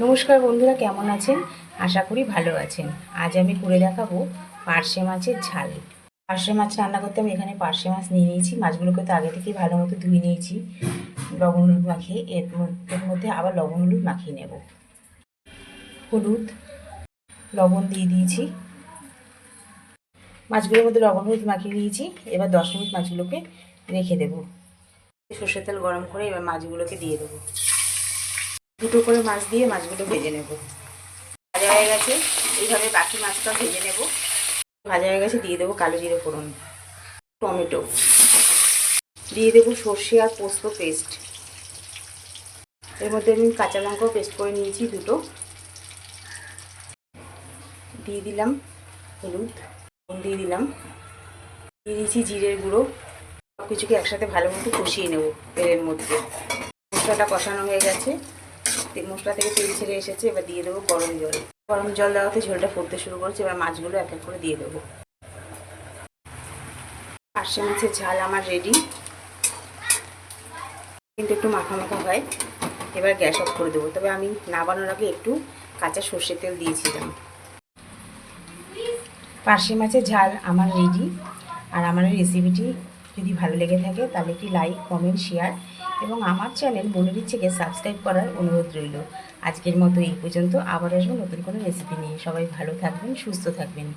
নমস্কার বন্ধুরা, কেমন আছেন? আশা করি ভালো আছেন। আজ আমি করে দেখাবো পার্শে মাছের ঝাল। পার্শে মাছ রান্না করতে আমি এখানে পার্শে মাছ নিয়ে নিয়েছি। মাছগুলোকে তো আগে থেকেই ভালো মতো ধুয়ে নিয়েছি। লবণ হলুদ মাখিয়ে, এর মধ্যে- আবার লবণ হলুদ মাখিয়ে নেব। হলুদ, লবণ দিয়ে দিয়েছি। মাছগুলোর মধ্যে লবণ হলুদ মাখিয়ে দিয়েছি এবার দশ মিনিট মাছগুলোকে রেখে দেবো। সর্ষের তেল গরম করে এবার মাছগুলোকে দিয়ে দেবো। দুটো করে মাছ দিয়ে মাছগুলো ভেজে নেব। ভাজা হয়ে গেছে, এইভাবে বাকি মাছটাও ভেজে নেব। ভাজা হয়ে গেছে, দিয়ে দেবো কালো জিরে ফোড়ন, টমেটো। দিয়ে দেবো সর্ষে আর পোস্ত পেস্ট। এর মধ্যে আমি কাঁচা লঙ্কাও পেস্ট করে নিয়েছি দুটো। দিয়ে দিলাম হলুদ দিয়ে দিলাম। দিয়ে দিয়েছি জিরের গুঁড়ো। সব কিছুকে একসাথে ভালো মতো কষিয়ে নেব তেলের মধ্যে। মশলাটা কষানো হয়ে গেছে। মশলা থেকে তেল ছেড়ে এসেছে, এবার দিয়ে দেবো গরম জল। গরম জল দেওয়াতে ঝোলটা ফুটতে শুরু করেছে, এবার মাছগুলো এক এক করে দিয়ে দেবো। পার্শে মাছের ঝাল আমার রেডি কিন্তু একটু মাখা মাখা হয়, এবার গ্যাস অফ করে দেবো। তবে আমি নাবানোর আগে একটু কাঁচা সর্ষের তেল দিয়েছিলাম। পার্শে মাছের ঝাল আমার রেডি আর আমার রেসিপিটি যদি ভালো লেগে থাকে, তাহলে একটি লাইক কমেন্ট শেয়ার এবং আমার চ্যানেল মনের ইচ্ছেকে সাবস্ক্রাইব করার অনুরোধ রইল। আজকের মতো এই পর্যন্ত। আবার আসব নতুন কোনো রেসিপি নিয়ে। সবাই ভালো থাকবেন, সুস্থ থাকবেন।